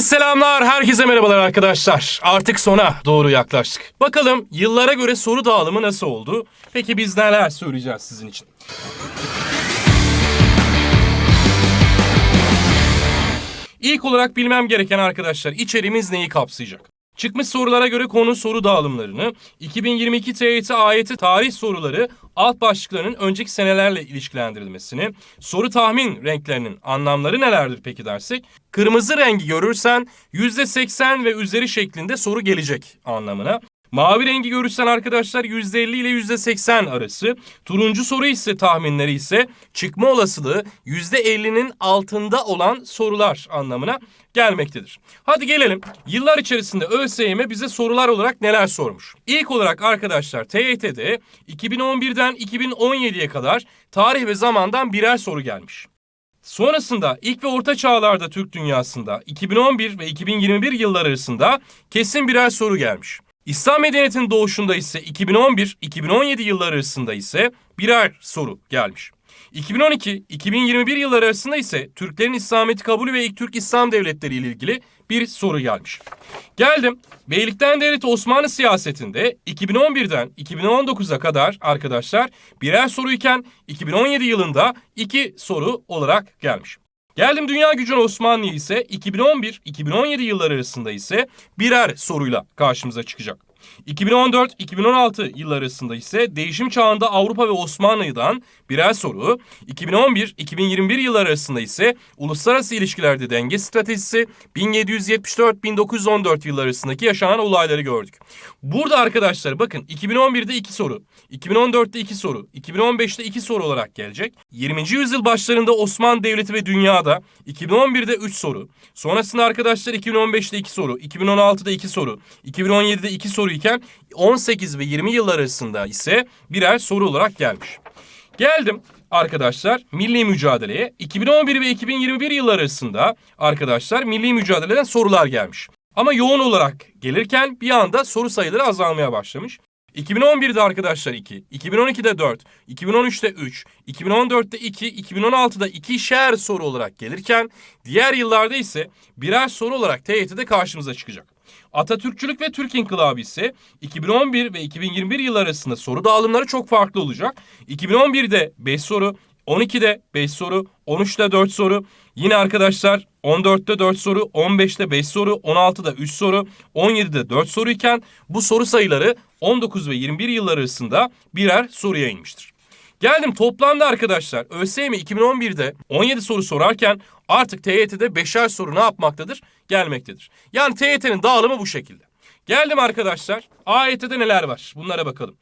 Selamlar, herkese merhabalar arkadaşlar. Artık sona doğru yaklaştık. Bakalım yıllara göre soru dağılımı nasıl oldu? Peki biz neler söyleyeceğiz sizin için? İlk olarak bilmem gereken arkadaşlar içeriğimiz neyi kapsayacak? Çıkmış sorulara göre konu soru dağılımlarını, 2022 TYT AYT tarih soruları alt başlıklarının önceki senelerle ilişkilendirilmesini, soru tahmin renklerinin anlamları nelerdir peki dersek, kırmızı rengi görürsen %80 ve üzeri şeklinde soru gelecek anlamına. Mavi rengi görürsen arkadaşlar %50 ile %80 arası. Turuncu soru ise tahminleri ise çıkma olasılığı %50'nin altında olan sorular anlamına gelmektedir. Hadi gelelim. Yıllar içerisinde ÖSYM bize sorular olarak neler sormuş? İlk olarak arkadaşlar TYT'de 2011'den 2017'ye kadar tarih ve zamandan birer soru gelmiş. Sonrasında ilk ve orta çağlarda Türk dünyasında 2011 ve 2021 yıllar arasında kesin birer soru gelmiş. İslam medeniyetinin doğuşunda ise 2011-2017 yılları arasında ise birer soru gelmiş. 2012-2021 yılları arasında ise Türklerin İslamiyet'i kabulü ve ilk Türk İslam devletleri ile ilgili bir soru gelmiş. Geldim. Beylikten Devleti Osmanlı siyasetinde 2011'den 2019'a kadar arkadaşlar birer soruyken 2017 yılında iki soru olarak gelmiş. Geldim dünya gücüne Osmanlı ise 2011-2017 yılları arasında ise birer soruyla karşımıza çıkacak. 2014-2016 yılları arasında ise değişim çağında Avrupa ve Osmanlı'dan birer soru, 2011-2021 yılları arasında ise uluslararası ilişkilerde denge stratejisi, 1774-1914 yılları arasındaki yaşanan olayları gördük. Burada arkadaşlar bakın 2011'de 2 soru, 2014'te 2 soru, 2015'te 2 soru olarak gelecek. 20. yüzyıl başlarında Osmanlı Devleti ve dünyada 2011'de 3 soru. Sonrasında arkadaşlar 2015'te 2 soru, 2016'da 2 soru, 2017'de 2 soru iken 18 ve 20 yıllar arasında ise birer soru olarak gelmiş. Geldim arkadaşlar milli mücadeleye. 2011 ve 2021 yıllar arasında arkadaşlar milli mücadeleden sorular gelmiş. Ama yoğun olarak gelirken bir anda soru sayıları azalmaya başlamış. 2011'de arkadaşlar 2, 2012'de 4, 2013'te 3, 2014'te 2, 2016'da 2'şer soru olarak gelirken diğer yıllarda ise birer soru olarak TYT'de karşımıza çıkacak. Atatürkçülük ve Türk İnkılabı ise 2011 ve 2021 yıllar arasında soru dağılımları çok farklı olacak. 2011'de 5 soru, 12'de 5 soru, 13'te 4 soru. Yine arkadaşlar 14'te 4 soru, 15'te 5 soru, 16'da 3 soru, 17'de 4 soru iken bu soru sayıları 19 ve 21 yıllar arasında birer soruya inmiştir. Geldim toplamda arkadaşlar ÖSYM 2011'de 17 soru sorarken artık TYT'de 5'er soru ne yapmaktadır? Gelmektedir. Yani TYT'nin dağılımı bu şekilde. Geldim arkadaşlar AYT'de neler var? Bunlara bakalım.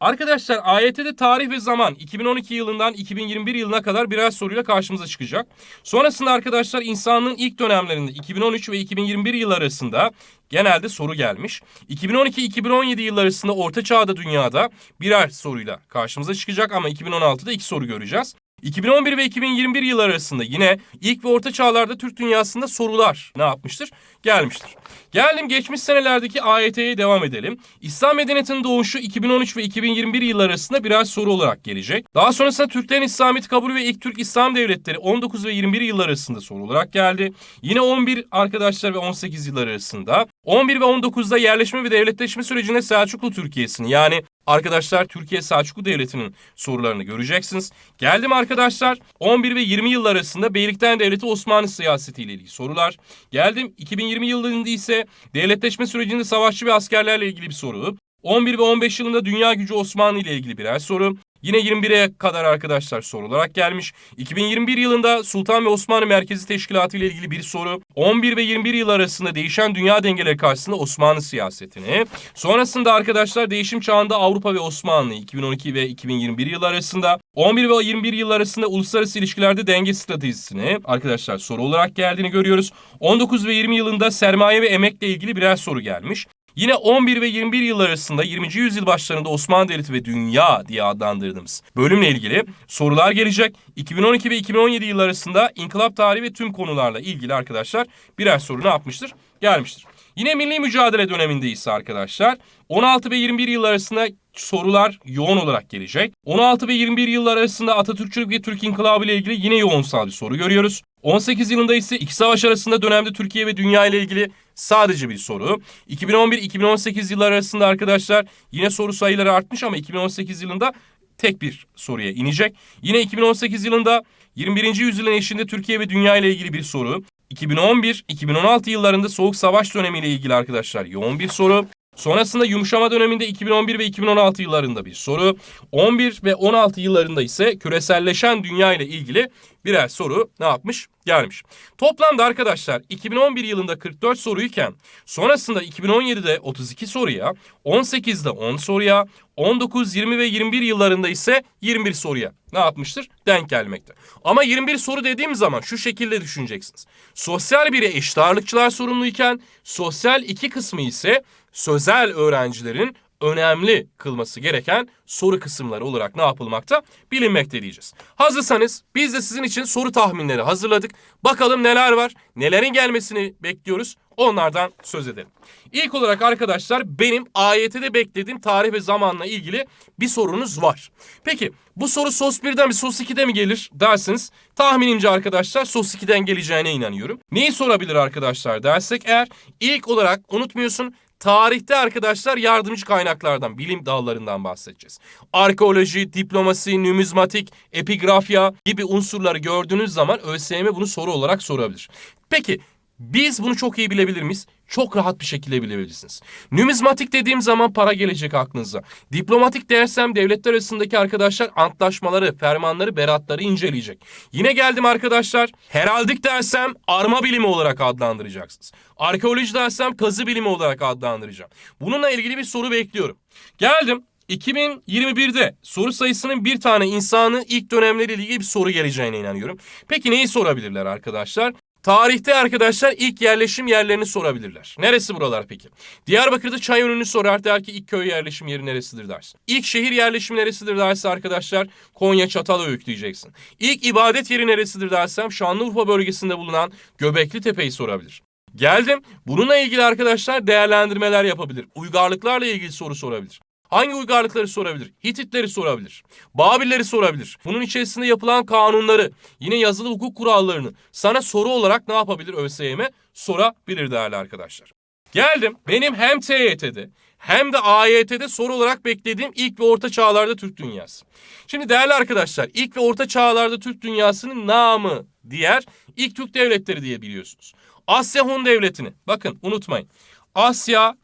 Arkadaşlar AYT'de tarih ve zaman 2012 yılından 2021 yılına kadar birer soruyla karşımıza çıkacak. Sonrasında arkadaşlar insanlığın ilk dönemlerinde 2013 ve 2021 yıl arasında genelde soru gelmiş. 2012-2017 yılları arasında Orta Çağ'da dünyada birer soruyla karşımıza çıkacak ama 2016'da iki soru göreceğiz. 2011 ve 2021 yılları arasında yine ilk ve orta çağlarda Türk dünyasında sorular ne yapmıştır? Gelmiştir. Geldim geçmiş senelerdeki AYT'ye devam edelim. İslam medeniyetinin doğuşu 2013 ve 2021 yılları arasında birer soru olarak gelecek. Daha sonrasında Türklerin İslamiyet kabulü ve ilk Türk İslam devletleri 19 ve 21 yıllar arasında soru olarak geldi. Yine 11 arkadaşlar ve 18 yıllar arasında. 11 ve 19'da yerleşme ve devletleşme sürecinde Selçuklu Türkiye'sini yani Arkadaşlar Türkiye Selçuklu Devleti'nin sorularını göreceksiniz. Geldim arkadaşlar 11 ve 20 yıllar arasında Beylikten Devleti Osmanlı siyaseti ile ilgili sorular. Geldim 2020 yılında ise devletleşme sürecinde savaşçı ve askerlerle ilgili bir soru. 11 ve 15 yılında dünya gücü Osmanlı ile ilgili birer soru. Yine 21'e kadar arkadaşlar soru olarak gelmiş. 2021 yılında Sultan ve Osmanlı Merkezi Teşkilatı ile ilgili bir soru. 11 ve 21 yıl arasında değişen dünya dengeleri karşısında Osmanlı siyasetini. Sonrasında arkadaşlar değişim çağında Avrupa ve Osmanlı 2012 ve 2021 yıl arasında. 11 ve 21 yıl arasında uluslararası ilişkilerde denge stratejisini arkadaşlar soru olarak geldiğini görüyoruz. 19 ve 20 yılında sermaye ve emekle ilgili birer soru gelmiş. Yine 11 ve 21 yıl arasında 20. yüzyıl başlarında Osmanlı Devleti ve Dünya diye adlandırdığımız bölümle ilgili sorular gelecek. 2012 ve 2017 yıl arasında inkılap tarihi ve tüm konularla ilgili arkadaşlar birer soru ne yapmıştır? Gelmiştir. Yine milli mücadele dönemindeyiz arkadaşlar. 16 ve 21 yıl arasında sorular yoğun olarak gelecek. 16 ve 21 yıllar arasında Atatürkçülük ve Türk İnkılabı ile ilgili yine yoğunsal bir soru görüyoruz. 18 yılında ise iki savaş arasında dönemde Türkiye ve dünya ile ilgili sadece bir soru. 2011-2018 yılları arasında arkadaşlar yine soru sayıları artmış ama 2018 yılında tek bir soruya inecek. Yine 2018 yılında 21. yüzyılın eşinde Türkiye ve dünya ile ilgili bir soru. 2011-2016 yıllarında Soğuk Savaş dönemiyle ilgili arkadaşlar yoğun bir soru. Sonrasında yumuşama döneminde 2011 ve 2016 yıllarında bir soru. 11 ve 16 yıllarında ise küreselleşen dünya ile ilgili birer soru ne yapmış? Gelmiş. Toplamda arkadaşlar 2011 yılında 44 soruyken sonrasında 2017'de 32 soruya, 18'de 10 soruya, 19, 20 ve 21 yıllarında ise 21 soruya ne yapmıştır? Denk gelmekte. Ama 21 soru dediğim zaman şu şekilde düşüneceksiniz. Sosyal biri eşit ağırlıkçılar sorumluyken sosyal iki kısmı ise sözel öğrencilerin önemli kılması gereken soru kısımları olarak ne yapılmakta? Bilinmekte diyeceğiz. Hazırsanız biz de sizin için soru tahminleri hazırladık. Bakalım neler var, nelerin gelmesini bekliyoruz. Onlardan söz edelim. İlk olarak arkadaşlar benim AYT'de beklediğim tarih ve zamanla ilgili bir sorunuz var. Peki bu soru SOS 1'den mi SOS 2'de mi gelir dersiniz. Tahminimce arkadaşlar SOS 2'den geleceğine inanıyorum. Neyi sorabilir arkadaşlar dersek eğer ilk olarak unutmuyorsun Tarihte arkadaşlar yardımcı kaynaklardan, bilim dallarından bahsedeceğiz. Arkeoloji, diplomasi, numizmatik, epigrafya gibi unsurları gördüğünüz zaman ÖSYM bunu soru olarak sorabilir. Peki biz bunu çok iyi bilebilir miyiz? Çok rahat bir şekilde bilebilirsiniz. Numizmatik dediğim zaman para gelecek aklınıza. Diplomatik dersem devletler arasındaki arkadaşlar antlaşmaları, fermanları, beratları inceleyecek. Yine geldim arkadaşlar. Heraldik dersem arma bilimi olarak adlandıracaksınız. Arkeoloji dersem kazı bilimi olarak adlandıracağım. Bununla ilgili bir soru bekliyorum. Geldim 2021'de soru sayısının bir tane insanı ilk dönemleriyle ilgili bir soru geleceğine inanıyorum. Peki neyi sorabilirler arkadaşlar? Tarihte arkadaşlar ilk yerleşim yerlerini sorabilirler. Neresi buralar peki? Diyarbakır'da çay önünü sorar der ki ilk köy yerleşim yeri neresidir dersin. İlk şehir yerleşim neresidir derse arkadaşlar Konya Çatalhöyük diyeceksin. İlk ibadet yeri neresidir dersem Şanlıurfa bölgesinde bulunan Göbekli Tepe'yi sorabilir. Geldim. Bununla ilgili arkadaşlar değerlendirmeler yapabilir. Uygarlıklarla ilgili soru sorabilir. Hangi uygarlıkları sorabilir? Hititleri sorabilir. Babilleri sorabilir. Bunun içerisinde yapılan kanunları, yine yazılı hukuk kurallarını sana soru olarak ne yapabilir ÖSYM? Sorabilir değerli arkadaşlar. Geldim. Benim hem TYT'de hem de AYT'de soru olarak beklediğim ilk ve orta çağlarda Türk dünyası. Şimdi değerli arkadaşlar ilk ve orta çağlarda Türk dünyasının namı diğer ilk Türk devletleri diye biliyorsunuz. Asya Hun devletini bakın unutmayın. Asya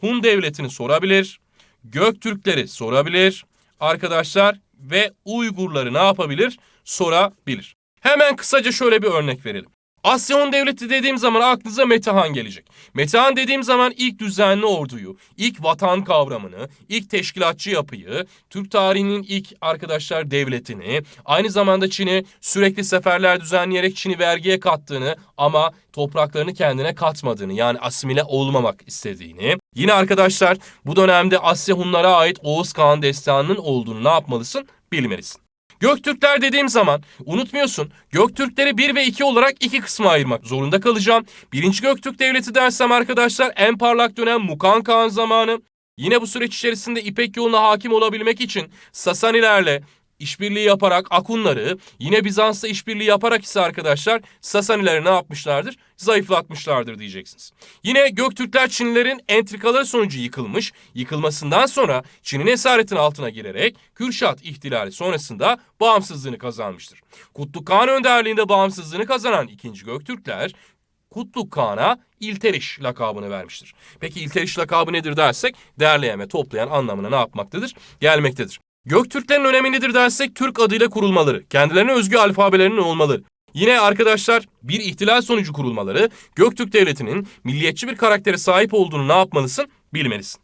Hun devletini sorabilir. Göktürkleri sorabilir arkadaşlar ve Uygurları ne yapabilir? Sorabilir. Hemen kısaca şöyle bir örnek verelim. Asya Hun Devleti dediğim zaman aklınıza Metehan gelecek. Metehan dediğim zaman ilk düzenli orduyu, ilk vatan kavramını, ilk teşkilatçı yapıyı, Türk tarihinin ilk arkadaşlar devletini, aynı zamanda Çin'i sürekli seferler düzenleyerek Çin'i vergiye kattığını ama topraklarını kendine katmadığını yani asimile olmamak istediğini. Yine arkadaşlar bu dönemde Asya Hunlara ait Oğuz Kağan destanının olduğunu ne yapmalısın? Bilmelisin. Göktürkler dediğim zaman unutmuyorsun Göktürkleri 1 ve 2 olarak iki kısma ayırmak zorunda kalacağım. Birinci Göktürk Devleti dersem arkadaşlar en parlak dönem Mukan Kağan zamanı. Yine bu süreç içerisinde İpek yoluna hakim olabilmek için Sasanilerle işbirliği yaparak Akunları, yine Bizans'la işbirliği yaparak ise arkadaşlar Sasanileri ne yapmışlardır? Zayıflatmışlardır diyeceksiniz. Yine Göktürkler Çinlilerin entrikaları sonucu yıkılmış, yıkılmasından sonra Çin'in esaretin altına girerek Kürşat ihtilali sonrasında bağımsızlığını kazanmıştır. Kutluk Kağan önderliğinde bağımsızlığını kazanan ikinci Göktürkler Kutluk Kağan'a İlteriş lakabını vermiştir. Peki İlteriş lakabı nedir dersek değerleyeme, toplayan anlamına ne yapmaktadır? Gelmektedir. Göktürklerin önemi nedir dersek Türk adıyla kurulmaları, kendilerine özgü alfabelerinin olmaları. Yine arkadaşlar bir ihtilal sonucu kurulmaları Göktürk Devleti'nin milliyetçi bir karaktere sahip olduğunu ne yapmalısın? Bilmelisin.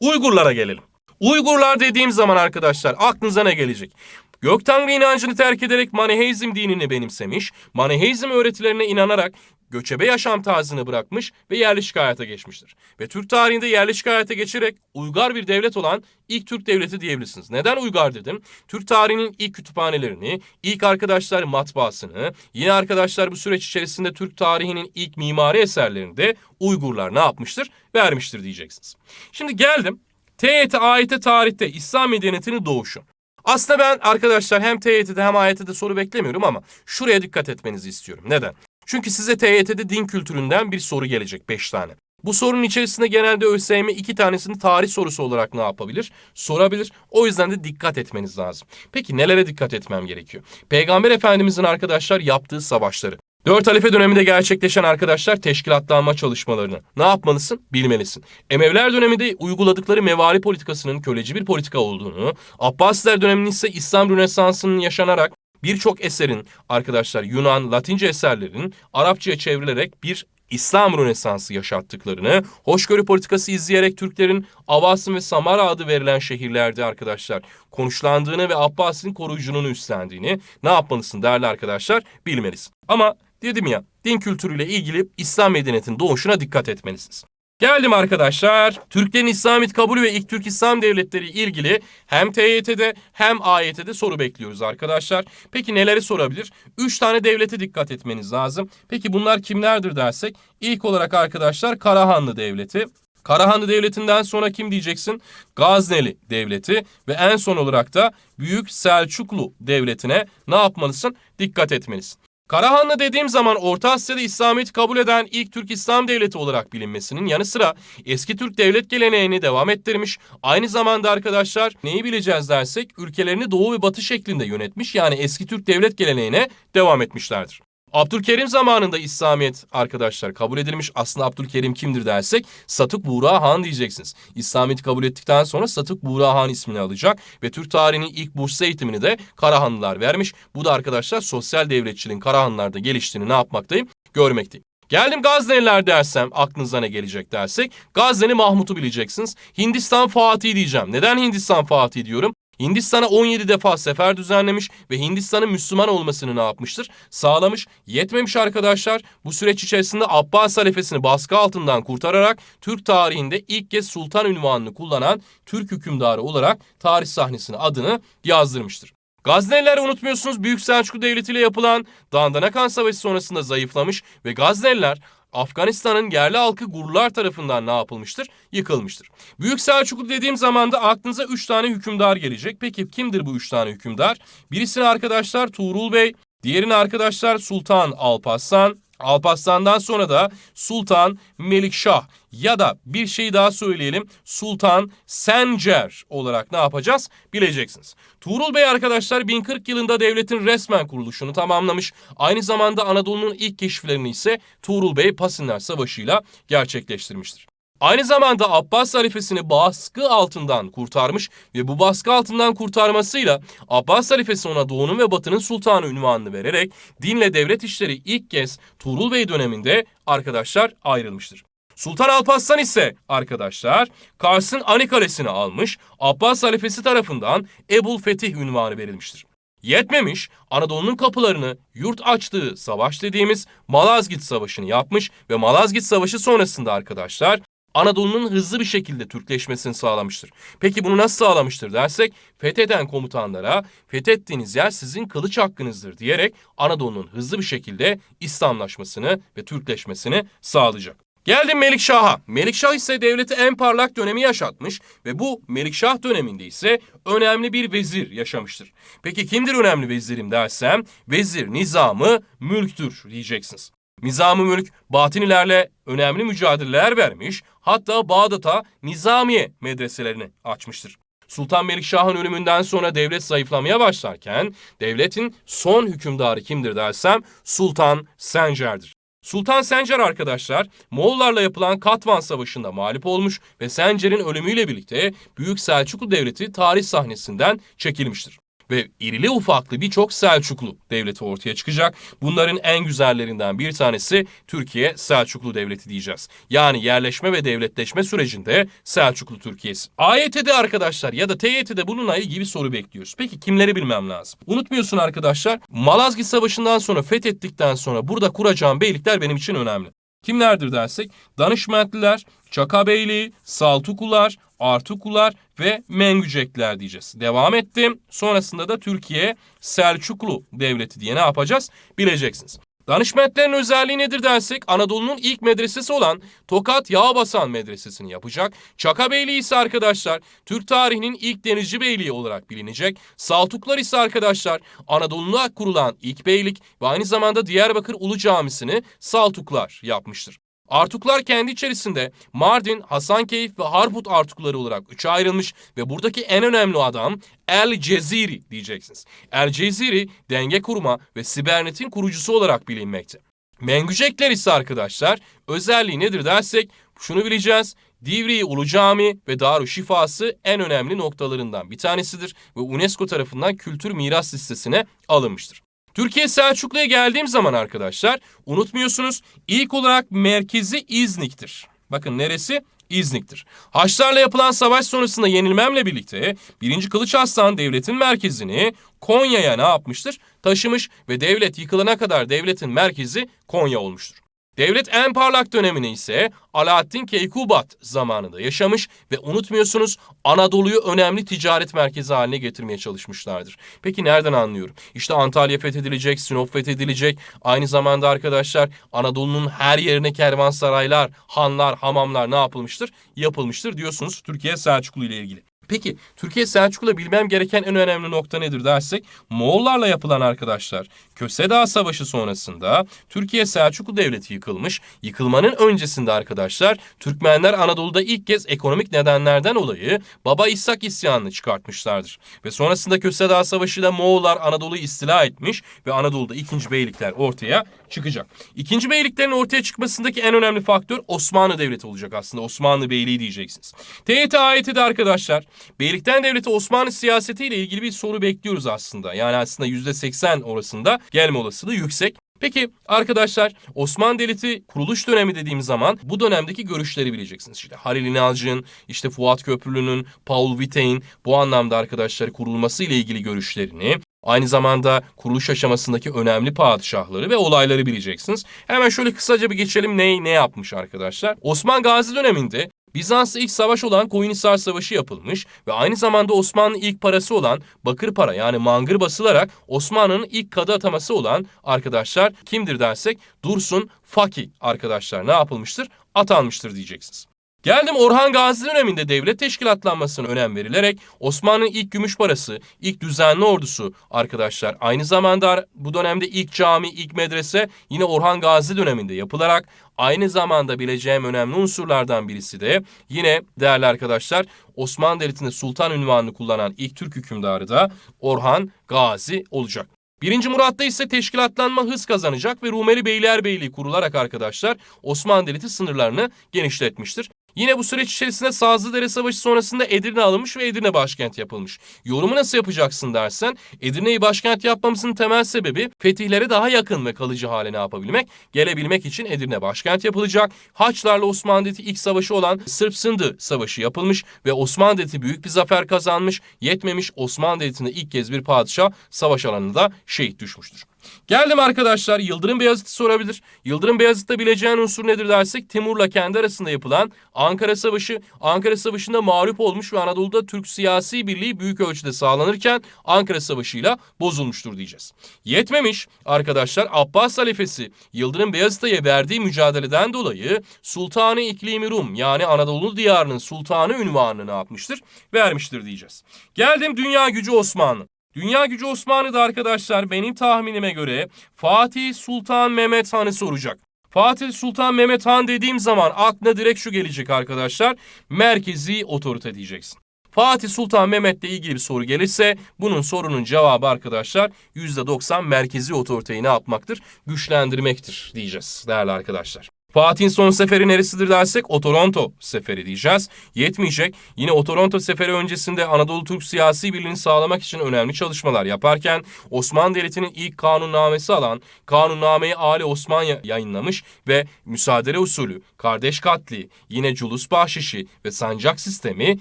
Uygurlara gelelim. Uygurlar dediğim zaman arkadaşlar aklınıza ne gelecek? Gök Tanrı inancını terk ederek Maniheizm dinini benimsemiş, Maniheizm öğretilerine inanarak göçebe yaşam tarzını bırakmış ve yerleşik hayata geçmiştir. Ve Türk tarihinde yerleşik hayata geçerek uygar bir devlet olan ilk Türk devleti diyebilirsiniz. Neden uygar dedim? Türk tarihinin ilk kütüphanelerini, ilk arkadaşlar matbaasını, yine arkadaşlar bu süreç içerisinde Türk tarihinin ilk mimari eserlerini de Uygurlar ne yapmıştır? Vermiştir diyeceksiniz. Şimdi geldim TYT AYT tarihte İslam medeniyetinin doğuşu. Aslında ben arkadaşlar hem TYT'de hem AYT'de soru beklemiyorum ama şuraya dikkat etmenizi istiyorum. Neden? Çünkü size TYT'de din kültüründen bir soru gelecek 5 tane. Bu sorunun içerisinde genelde ÖSYM iki tanesini tarih sorusu olarak ne yapabilir? Sorabilir. O yüzden de dikkat etmeniz lazım. Peki nelere dikkat etmem gerekiyor? Peygamber Efendimizin arkadaşlar yaptığı savaşları. Dört halife döneminde gerçekleşen arkadaşlar teşkilatlanma çalışmalarını ne yapmalısın? Bilmelisin. Emeviler döneminde uyguladıkları mevari politikasının köleci bir politika olduğunu, Abbasiler döneminin ise İslam Rönesansı'nın yaşanarak birçok eserin arkadaşlar Yunan, Latince eserlerin Arapçaya çevrilerek bir İslam Rönesansı yaşattıklarını, hoşgörü politikası izleyerek Türklerin Avasım ve Samara adı verilen şehirlerde arkadaşlar konuşlandığını ve Abbas'ın koruyuculuğunu üstlendiğini ne yapmalısın değerli arkadaşlar bilmelisin. Ama dedim ya din kültürüyle ilgili İslam medeniyetinin doğuşuna dikkat etmelisiniz. Geldim arkadaşlar. Türklerin İslamiyet kabulü ve ilk Türk İslam devletleri ilgili hem TYT'de hem AYT'de soru bekliyoruz arkadaşlar. Peki neleri sorabilir? 3 tane devlete dikkat etmeniz lazım. Peki bunlar kimlerdir dersek? İlk olarak arkadaşlar Karahanlı Devleti. Karahanlı Devleti'nden sonra kim diyeceksin? Gazneli Devleti ve en son olarak da Büyük Selçuklu Devleti'ne ne yapmalısın? Dikkat etmelisin. Karahanlı dediğim zaman Orta Asya'da İslamiyet'i kabul eden ilk Türk İslam devleti olarak bilinmesinin yanı sıra eski Türk devlet geleneğini devam ettirmiş. Aynı zamanda arkadaşlar neyi bileceğiz dersek ülkelerini doğu ve batı şeklinde yönetmiş yani eski Türk devlet geleneğine devam etmişlerdir. Abdülkerim zamanında İslamiyet arkadaşlar kabul edilmiş. Aslında Abdülkerim kimdir dersek Satık Buğra Han diyeceksiniz. İslamiyet'i kabul ettikten sonra Satık Buğra Han ismini alacak ve Türk tarihinin ilk burs eğitimini de Karahanlılar vermiş. Bu da arkadaşlar sosyal devletçiliğin Karahanlılarda geliştiğini ne yapmaktayım? Görmekteyim. Geldim Gazneliler dersem aklınıza ne gelecek dersek Gazneli Mahmut'u bileceksiniz. Hindistan Fatih diyeceğim. Neden Hindistan Fatih diyorum? Hindistan'a 17 defa sefer düzenlemiş ve Hindistan'ın Müslüman olmasını ne yapmıştır? Sağlamış. Yetmemiş arkadaşlar. Bu süreç içerisinde Abbas halifesini baskı altından kurtararak Türk tarihinde ilk kez sultan ünvanını kullanan Türk hükümdarı olarak tarih sahnesine adını yazdırmıştır. Gazneliler unutmuyorsunuz Büyük Selçuklu Devleti ile yapılan Dandanakan Savaşı sonrasında zayıflamış ve Gazneliler Afganistan'ın yerli halkı Gurlar tarafından ne yapılmıştır? Yıkılmıştır. Büyük Selçuklu dediğim zaman da aklınıza 3 tane hükümdar gelecek. Peki kimdir bu 3 tane hükümdar? Birisini arkadaşlar Tuğrul Bey, diğerini arkadaşlar Sultan Alparslan, Alparslan'dan sonra da Sultan Melikşah ya da bir şey daha söyleyelim Sultan Sencer olarak ne yapacağız bileceksiniz. Tuğrul Bey arkadaşlar 1040 yılında devletin resmen kuruluşunu tamamlamış. Aynı zamanda Anadolu'nun ilk keşiflerini ise Tuğrul Bey Pasinler Savaşı ile gerçekleştirmiştir. Aynı zamanda Abbas halifesini baskı altından kurtarmış ve bu baskı altından kurtarmasıyla Abbas halifesi ona doğunun ve batının sultanı ünvanını vererek dinle devlet işleri ilk kez Tuğrul Bey döneminde arkadaşlar ayrılmıştır. Sultan Alparslan ise arkadaşlar Kars'ın Ani Kalesi'ni almış, Abbas halifesi tarafından Ebul Fetih ünvanı verilmiştir. Yetmemiş, Anadolu'nun kapılarını yurt açtığı savaş dediğimiz Malazgirt Savaşı'nı yapmış ve Malazgirt Savaşı sonrasında arkadaşlar Anadolu'nun hızlı bir şekilde Türkleşmesini sağlamıştır. Peki bunu nasıl sağlamıştır dersek fetheden komutanlara fethettiğiniz yer sizin kılıç hakkınızdır diyerek Anadolu'nun hızlı bir şekilde İslamlaşmasını ve Türkleşmesini sağlayacak. Geldim Melikşah'a. Melikşah ise devleti en parlak dönemi yaşatmış ve bu Melikşah döneminde ise önemli bir vezir yaşamıştır. Peki kimdir önemli vezirim dersem vezir nizamı mülktür diyeceksiniz. Nizam-ı Mülk Batinilerle önemli mücadeleler vermiş, hatta Bağdat'a Nizamiye medreselerini açmıştır. Sultan Melikşah'ın ölümünden sonra devlet zayıflamaya başlarken devletin son hükümdarı kimdir dersem Sultan Sencer'dir. Sultan Sencer arkadaşlar Moğollarla yapılan Katvan Savaşı'nda mağlup olmuş ve Sencer'in ölümüyle birlikte Büyük Selçuklu Devleti tarih sahnesinden çekilmiştir ve irili ufaklı birçok Selçuklu devleti ortaya çıkacak. Bunların en güzellerinden bir tanesi Türkiye Selçuklu Devleti diyeceğiz. Yani yerleşme ve devletleşme sürecinde Selçuklu Türkiye'si. AYT'de arkadaşlar ya da TYT'de bununla ilgili bir soru bekliyoruz. Peki kimleri bilmem lazım? Unutmuyorsun arkadaşlar Malazgirt Savaşı'ndan sonra fethettikten sonra burada kuracağım beylikler benim için önemli. Kimlerdir dersek Danışmentliler, Çakabeyli, Saltukular, Artukular ve Mengücekler diyeceğiz. Devam ettim. Sonrasında da Türkiye Selçuklu Devleti diye ne yapacağız? Bileceksiniz. Danışmentlerin özelliği nedir dersek Anadolu'nun ilk medresesi olan Tokat Yağbasan Medresesi'ni yapacak. Çaka Beyliği ise arkadaşlar Türk tarihinin ilk denizci beyliği olarak bilinecek. Saltuklar ise arkadaşlar Anadolu'na kurulan ilk beylik ve aynı zamanda Diyarbakır Ulu Camisi'ni Saltuklar yapmıştır. Artuklar kendi içerisinde Mardin, Hasankeyf ve Harput Artukları olarak üçe ayrılmış ve buradaki en önemli adam El Ceziri diyeceksiniz. El Ceziri denge kurma ve sibernetin kurucusu olarak bilinmekte. Mengücekler ise arkadaşlar özelliği nedir dersek şunu bileceğiz. Divriği Ulu Cami ve Darüşşifası en önemli noktalarından bir tanesidir ve UNESCO tarafından kültür miras listesine alınmıştır. Türkiye Selçuklu'ya geldiğim zaman arkadaşlar unutmuyorsunuz ilk olarak merkezi İznik'tir. Bakın neresi? İznik'tir. Haçlarla yapılan savaş sonrasında yenilmemle birlikte 1. Kılıç Arslan devletin merkezini Konya'ya ne yapmıştır? Taşımış ve devlet yıkılana kadar devletin merkezi Konya olmuştur. Devlet en parlak dönemini ise Alaaddin Keykubat zamanında yaşamış ve unutmuyorsunuz Anadolu'yu önemli ticaret merkezi haline getirmeye çalışmışlardır. Peki nereden anlıyorum? İşte Antalya fethedilecek, Sinop fethedilecek. Aynı zamanda arkadaşlar Anadolu'nun her yerine kervansaraylar, hanlar, hamamlar ne yapılmıştır? Yapılmıştır diyorsunuz Türkiye Selçuklu ile ilgili. Peki Türkiye Selçuklu'da bilmem gereken en önemli nokta nedir dersek Moğollarla yapılan arkadaşlar Köse Dağı Savaşı sonrasında Türkiye Selçuklu Devleti yıkılmış. Yıkılmanın öncesinde arkadaşlar Türkmenler Anadolu'da ilk kez ekonomik nedenlerden dolayı Baba İshak isyanını çıkartmışlardır. Ve sonrasında Köse Dağı Savaşı'yla Moğollar Anadolu'yu istila etmiş ve Anadolu'da ikinci beylikler ortaya çıkacak. İkinci beyliklerin ortaya çıkmasındaki en önemli faktör Osmanlı Devleti olacak aslında. Osmanlı Beyliği diyeceksiniz. TYT ayeti de arkadaşlar Beylikten Devleti Osmanlı siyasetiyle ilgili bir soru bekliyoruz aslında. Yani aslında %80 orasında gelme olasılığı yüksek. Peki arkadaşlar Osmanlı Devleti kuruluş dönemi dediğim zaman bu dönemdeki görüşleri bileceksiniz. İşte Halil İnalcık'ın, işte Fuat Köprülü'nün, Paul Vitey'in bu anlamda arkadaşlar kurulması ile ilgili görüşlerini, Aynı zamanda kuruluş aşamasındaki önemli padişahları ve olayları bileceksiniz. Hemen şöyle kısaca bir geçelim ne ne yapmış arkadaşlar. Osman Gazi döneminde Bizans'ta ilk savaş olan Koyunhisar Savaşı yapılmış ve aynı zamanda Osmanlı ilk parası olan bakır para yani mangır basılarak Osmanlı'nın ilk kadı ataması olan arkadaşlar kimdir dersek Dursun Faki arkadaşlar ne yapılmıştır? Atanmıştır diyeceksiniz. Geldim Orhan Gazi döneminde devlet teşkilatlanmasına önem verilerek Osmanlı'nın ilk gümüş parası, ilk düzenli ordusu arkadaşlar aynı zamanda bu dönemde ilk cami, ilk medrese yine Orhan Gazi döneminde yapılarak aynı zamanda bileceğim önemli unsurlardan birisi de yine değerli arkadaşlar Osmanlı Devleti'nde sultan ünvanını kullanan ilk Türk hükümdarı da Orhan Gazi olacak. Birinci Murat'ta ise teşkilatlanma hız kazanacak ve Rumeli Beylerbeyliği kurularak arkadaşlar Osmanlı Devleti sınırlarını genişletmiştir. Yine bu süreç içerisinde Sazlıdere Savaşı sonrasında Edirne alınmış ve Edirne başkent yapılmış. Yorumu nasıl yapacaksın dersen Edirne'yi başkent yapmamızın temel sebebi fetihlere daha yakın ve kalıcı hale ne yapabilmek? Gelebilmek için Edirne başkent yapılacak. Haçlarla Osmanlı Devleti ilk savaşı olan Sırp Sındı Savaşı yapılmış ve Osmanlı Devleti büyük bir zafer kazanmış. Yetmemiş Osmanlı Devleti'nde ilk kez bir padişah savaş alanında şehit düşmüştür. Geldim arkadaşlar Yıldırım Beyazıt'ı sorabilir. Yıldırım Beyazıt'ta bileceğin unsur nedir dersek Timur'la kendi arasında yapılan Ankara Savaşı. Ankara Savaşı'nda mağlup olmuş ve Anadolu'da Türk siyasi birliği büyük ölçüde sağlanırken Ankara Savaşı'yla bozulmuştur diyeceğiz. Yetmemiş arkadaşlar Abbas halifesi Yıldırım Beyazıt'a verdiği mücadeleden dolayı Sultanı İklimi Rum yani Anadolu diyarının sultanı ünvanını ne yapmıştır? Vermiştir diyeceğiz. Geldim dünya gücü Osmanlı. Dünya gücü Osmanlı'da arkadaşlar benim tahminime göre Fatih Sultan Mehmet Han'ı soracak. Fatih Sultan Mehmet Han dediğim zaman aklına direkt şu gelecek arkadaşlar. Merkezi otorite diyeceksin. Fatih Sultan Mehmet'le ilgili bir soru gelirse bunun sorunun cevabı arkadaşlar %90 merkezi otoriteyi ne yapmaktır? Güçlendirmektir diyeceğiz değerli arkadaşlar. Fatih'in son seferi neresidir dersek Otoronto seferi diyeceğiz. Yetmeyecek. Yine Otoronto seferi öncesinde Anadolu Türk siyasi birliğini sağlamak için önemli çalışmalar yaparken Osmanlı Devleti'nin ilk kanunnamesi alan Kanunnameyi Ali Osman yayınlamış ve müsaade usulü, kardeş katli, yine culus bahşişi ve sancak sistemi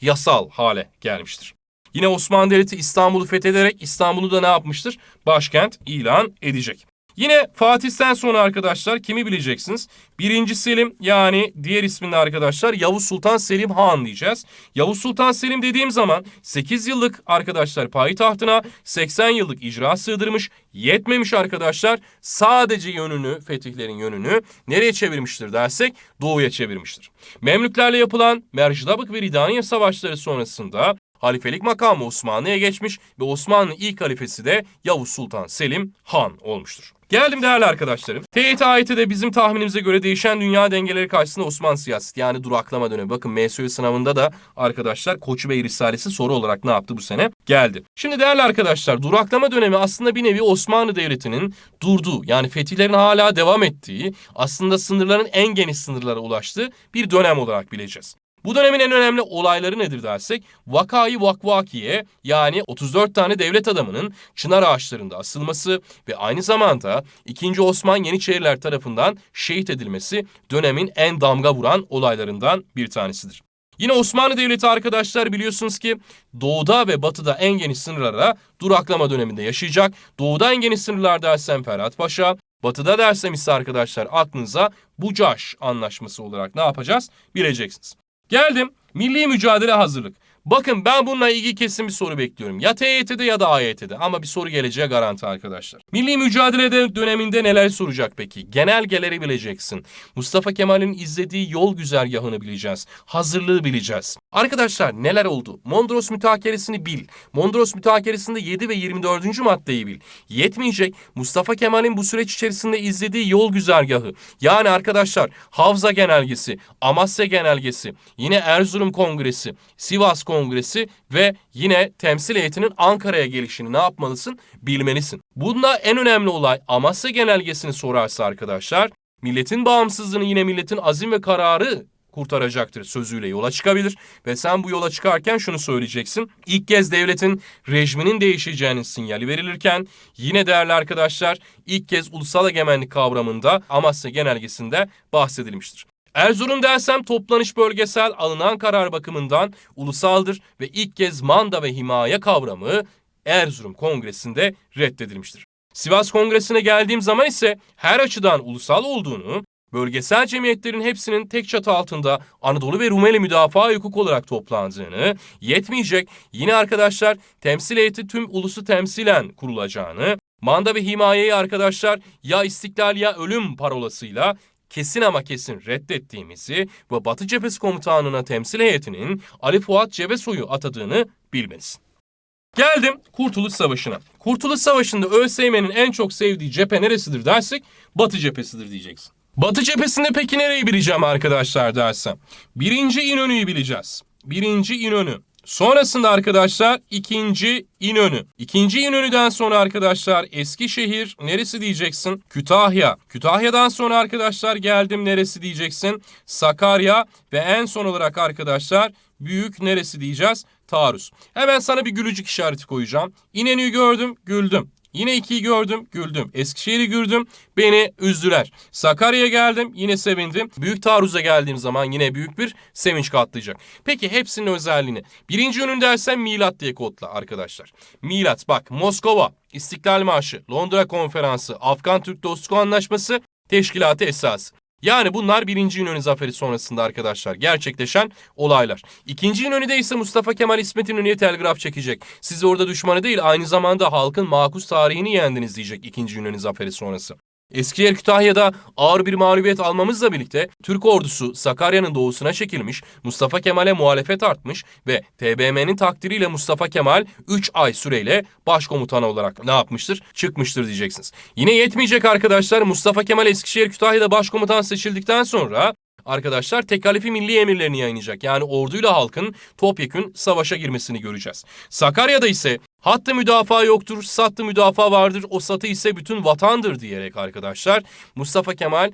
yasal hale gelmiştir. Yine Osmanlı Devleti İstanbul'u fethederek İstanbul'u da ne yapmıştır? Başkent ilan edecek. Yine Fatih'ten sonra arkadaşlar kimi bileceksiniz? Birinci Selim yani diğer isminde arkadaşlar Yavuz Sultan Selim Han diyeceğiz. Yavuz Sultan Selim dediğim zaman 8 yıllık arkadaşlar payitahtına 80 yıllık icra sığdırmış. Yetmemiş arkadaşlar sadece yönünü fetihlerin yönünü nereye çevirmiştir dersek doğuya çevirmiştir. Memlüklerle yapılan Mercidabık ve Ridaniye savaşları sonrasında halifelik makamı Osmanlı'ya geçmiş ve Osmanlı ilk halifesi de Yavuz Sultan Selim Han olmuştur. Geldim değerli arkadaşlarım. TYT ayeti de bizim tahminimize göre değişen dünya dengeleri karşısında Osmanlı siyaseti yani duraklama dönemi. Bakın MSÜ sınavında da arkadaşlar Koçu Bey Risalesi soru olarak ne yaptı bu sene? Geldi. Şimdi değerli arkadaşlar duraklama dönemi aslında bir nevi Osmanlı Devleti'nin durduğu yani fetihlerin hala devam ettiği aslında sınırların en geniş sınırlara ulaştığı bir dönem olarak bileceğiz. Bu dönemin en önemli olayları nedir dersek vakayı vakvakiye yani 34 tane devlet adamının çınar ağaçlarında asılması ve aynı zamanda 2. Osman Yeniçeriler tarafından şehit edilmesi dönemin en damga vuran olaylarından bir tanesidir. Yine Osmanlı Devleti arkadaşlar biliyorsunuz ki doğuda ve batıda en geniş sınırlara duraklama döneminde yaşayacak. Doğuda en geniş sınırlar dersem Ferhat Paşa, batıda dersem ise arkadaşlar aklınıza Bucaş anlaşması olarak ne yapacağız bileceksiniz. Geldim milli mücadele hazırlık. Bakın ben bununla ilgili kesin bir soru bekliyorum. Ya TYT'de ya da AYT'de ama bir soru geleceği garanti arkadaşlar. Milli mücadele döneminde neler soracak peki? Genelgeleri bileceksin. Mustafa Kemal'in izlediği yol güzergahını bileceğiz. Hazırlığı bileceğiz. Arkadaşlar neler oldu? Mondros mütakeresini bil. Mondros mütakeresinde 7 ve 24. maddeyi bil. Yetmeyecek. Mustafa Kemal'in bu süreç içerisinde izlediği yol güzergahı. Yani arkadaşlar Havza Genelgesi, Amasya Genelgesi, yine Erzurum Kongresi, Sivas Kongresi ve yine temsil heyetinin Ankara'ya gelişini ne yapmalısın? Bilmelisin. Bunda en önemli olay Amasya Genelgesi'ni sorarsa arkadaşlar, milletin bağımsızlığını yine milletin azim ve kararı kurtaracaktır sözüyle yola çıkabilir ve sen bu yola çıkarken şunu söyleyeceksin. İlk kez devletin rejiminin değişeceğinin sinyali verilirken yine değerli arkadaşlar ilk kez ulusal egemenlik kavramında Amasya Genelgesi'nde bahsedilmiştir. Erzurum dersem toplanış bölgesel alınan karar bakımından ulusaldır ve ilk kez manda ve himaye kavramı Erzurum Kongresi'nde reddedilmiştir. Sivas Kongresi'ne geldiğim zaman ise her açıdan ulusal olduğunu, bölgesel cemiyetlerin hepsinin tek çatı altında Anadolu ve Rumeli müdafaa hukuk olarak toplandığını, yetmeyecek yine arkadaşlar temsil heyeti tüm ulusu temsilen kurulacağını, manda ve himayeyi arkadaşlar ya istiklal ya ölüm parolasıyla kesin ama kesin reddettiğimizi ve Batı Cephesi Komutanlığı'na temsil heyetinin Ali Fuat Cebesoy'u atadığını bilmelisin. Geldim Kurtuluş Savaşı'na. Kurtuluş Savaşı'nda ÖSYM'nin en çok sevdiği cephe neresidir dersek Batı cephesidir diyeceksin. Batı cephesinde peki nereyi bileceğim arkadaşlar dersem? Birinci İnönü'yü bileceğiz. Birinci İnönü. Sonrasında arkadaşlar ikinci İnönü. İkinci İnönü'den sonra arkadaşlar Eskişehir neresi diyeceksin? Kütahya. Kütahya'dan sonra arkadaşlar geldim neresi diyeceksin? Sakarya ve en son olarak arkadaşlar büyük neresi diyeceğiz? Taarruz. Hemen sana bir gülücük işareti koyacağım. İnönü'yü gördüm, güldüm. Yine ikiyi gördüm, güldüm. Eskişehir'i gördüm, beni üzdüler. Sakarya'ya geldim, yine sevindim. Büyük taarruza geldiğim zaman yine büyük bir sevinç katlayacak. Peki hepsinin özelliğini. Birinci yönün dersen milat diye kodla arkadaşlar. Milat bak Moskova, İstiklal Marşı, Londra Konferansı, Afgan Türk Dostluk Anlaşması, Teşkilatı Esası. Yani bunlar birinci İnönü zaferi sonrasında arkadaşlar gerçekleşen olaylar. İkinci İnönü'de ise Mustafa Kemal İsmet İnönü'ye telgraf çekecek. Siz orada düşmanı değil aynı zamanda halkın makus tarihini yendiniz diyecek ikinci İnönü zaferi sonrası. Eskişehir Kütahya'da ağır bir mağlubiyet almamızla birlikte Türk ordusu Sakarya'nın doğusuna çekilmiş, Mustafa Kemal'e muhalefet artmış ve TBMM'nin takdiriyle Mustafa Kemal 3 ay süreyle başkomutan olarak ne yapmıştır? Çıkmıştır diyeceksiniz. Yine yetmeyecek arkadaşlar Mustafa Kemal Eskişehir Kütahya'da başkomutan seçildikten sonra arkadaşlar tekalifi milli emirlerini yayınlayacak. Yani orduyla halkın topyekün savaşa girmesini göreceğiz. Sakarya'da ise hattı müdafaa yoktur, sattı müdafaa vardır, o satı ise bütün vatandır diyerek arkadaşlar Mustafa Kemal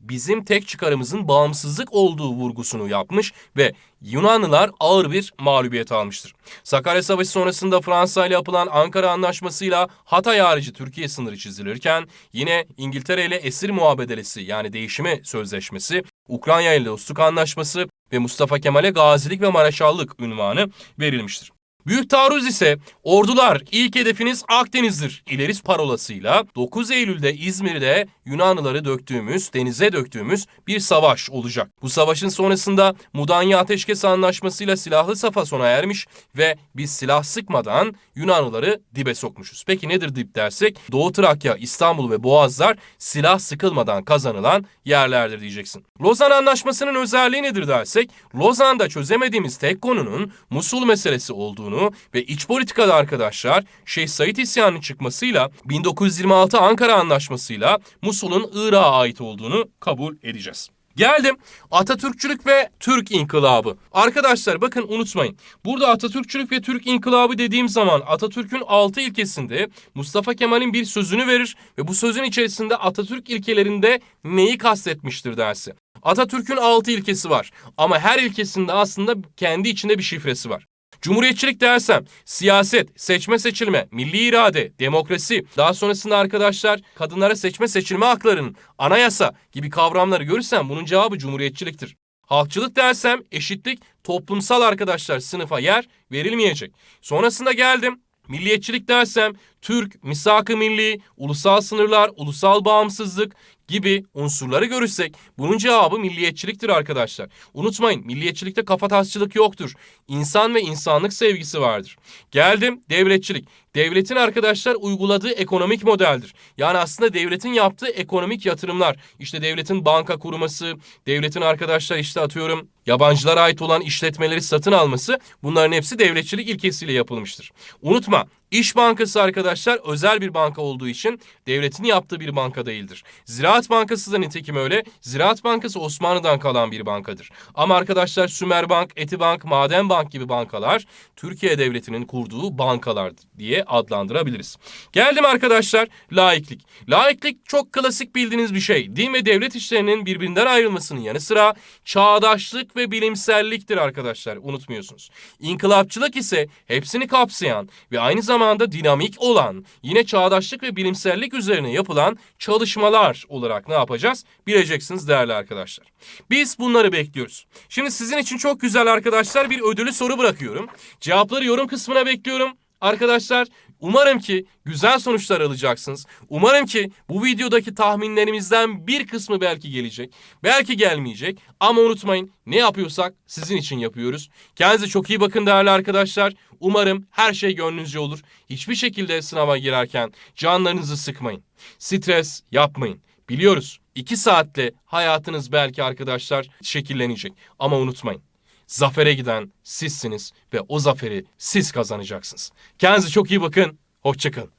bizim tek çıkarımızın bağımsızlık olduğu vurgusunu yapmış ve Yunanlılar ağır bir mağlubiyet almıştır. Sakarya Savaşı sonrasında Fransa ile yapılan Ankara Anlaşması'yla Hatay harici Türkiye sınırı çizilirken yine İngiltere ile esir muhabedelesi yani değişimi sözleşmesi, Ukrayna ile dostluk anlaşması ve Mustafa Kemal'e gazilik ve maraşallık ünvanı verilmiştir. Büyük taarruz ise ordular ilk hedefiniz Akdeniz'dir. İleriz parolasıyla 9 Eylül'de İzmir'de Yunanlıları döktüğümüz, denize döktüğümüz bir savaş olacak. Bu savaşın sonrasında Mudanya Ateşkes Anlaşması'yla silahlı safa sona ermiş ve biz silah sıkmadan Yunanlıları dibe sokmuşuz. Peki nedir dip dersek? Doğu Trakya, İstanbul ve Boğazlar silah sıkılmadan kazanılan yerlerdir diyeceksin. Lozan Anlaşması'nın özelliği nedir dersek? Lozan'da çözemediğimiz tek konunun Musul meselesi olduğunu ve iç politikada arkadaşlar Şeyh Said isyanının çıkmasıyla 1926 Ankara Anlaşması'yla Musul'un Irak'a ait olduğunu kabul edeceğiz. Geldim Atatürkçülük ve Türk İnkılabı. Arkadaşlar bakın unutmayın. Burada Atatürkçülük ve Türk İnkılabı dediğim zaman Atatürk'ün 6 ilkesinde Mustafa Kemal'in bir sözünü verir ve bu sözün içerisinde Atatürk ilkelerinde neyi kastetmiştir dersi. Atatürk'ün 6 ilkesi var ama her ilkesinde aslında kendi içinde bir şifresi var. Cumhuriyetçilik dersem siyaset, seçme seçilme, milli irade, demokrasi, daha sonrasında arkadaşlar kadınlara seçme seçilme haklarının, anayasa gibi kavramları görürsem bunun cevabı cumhuriyetçiliktir. Halkçılık dersem eşitlik, toplumsal arkadaşlar sınıfa yer verilmeyecek. Sonrasında geldim Milliyetçilik dersem Türk, misak-ı milli, ulusal sınırlar, ulusal bağımsızlık gibi unsurları görürsek bunun cevabı milliyetçiliktir arkadaşlar. Unutmayın milliyetçilikte kafatasçılık yoktur. İnsan ve insanlık sevgisi vardır. Geldim devletçilik. Devletin arkadaşlar uyguladığı ekonomik modeldir. Yani aslında devletin yaptığı ekonomik yatırımlar. İşte devletin banka kurması, devletin arkadaşlar işte atıyorum yabancılara ait olan işletmeleri satın alması bunların hepsi devletçilik ilkesiyle yapılmıştır. Unutma İş Bankası arkadaşlar özel bir banka olduğu için devletin yaptığı bir banka değildir. Ziraat Bankası da nitekim öyle. Ziraat Bankası Osmanlı'dan kalan bir bankadır. Ama arkadaşlar Sümerbank, Etibank, Maden Bank gibi bankalar Türkiye Devleti'nin kurduğu bankalar diye adlandırabiliriz. Geldim arkadaşlar laiklik. Laiklik çok klasik bildiğiniz bir şey. Din ve devlet işlerinin birbirinden ayrılmasının yanı sıra çağdaşlık ve bilimselliktir arkadaşlar unutmuyorsunuz. İnkılapçılık ise hepsini kapsayan ve aynı zamanda dinamik olan yine çağdaşlık ve bilimsellik üzerine yapılan çalışmalar olarak ne yapacağız? Bileceksiniz değerli arkadaşlar. Biz bunları bekliyoruz. Şimdi sizin için çok güzel arkadaşlar bir ödülü soru bırakıyorum. Cevapları yorum kısmına bekliyorum. Arkadaşlar umarım ki güzel sonuçlar alacaksınız. Umarım ki bu videodaki tahminlerimizden bir kısmı belki gelecek. Belki gelmeyecek. Ama unutmayın ne yapıyorsak sizin için yapıyoruz. Kendinize çok iyi bakın değerli arkadaşlar. Umarım her şey gönlünüzce olur. Hiçbir şekilde sınava girerken canlarınızı sıkmayın. Stres yapmayın. Biliyoruz 2 saatte hayatınız belki arkadaşlar şekillenecek. Ama unutmayın. Zafere giden sizsiniz ve o zaferi siz kazanacaksınız. Kendinize çok iyi bakın. Hoşçakalın.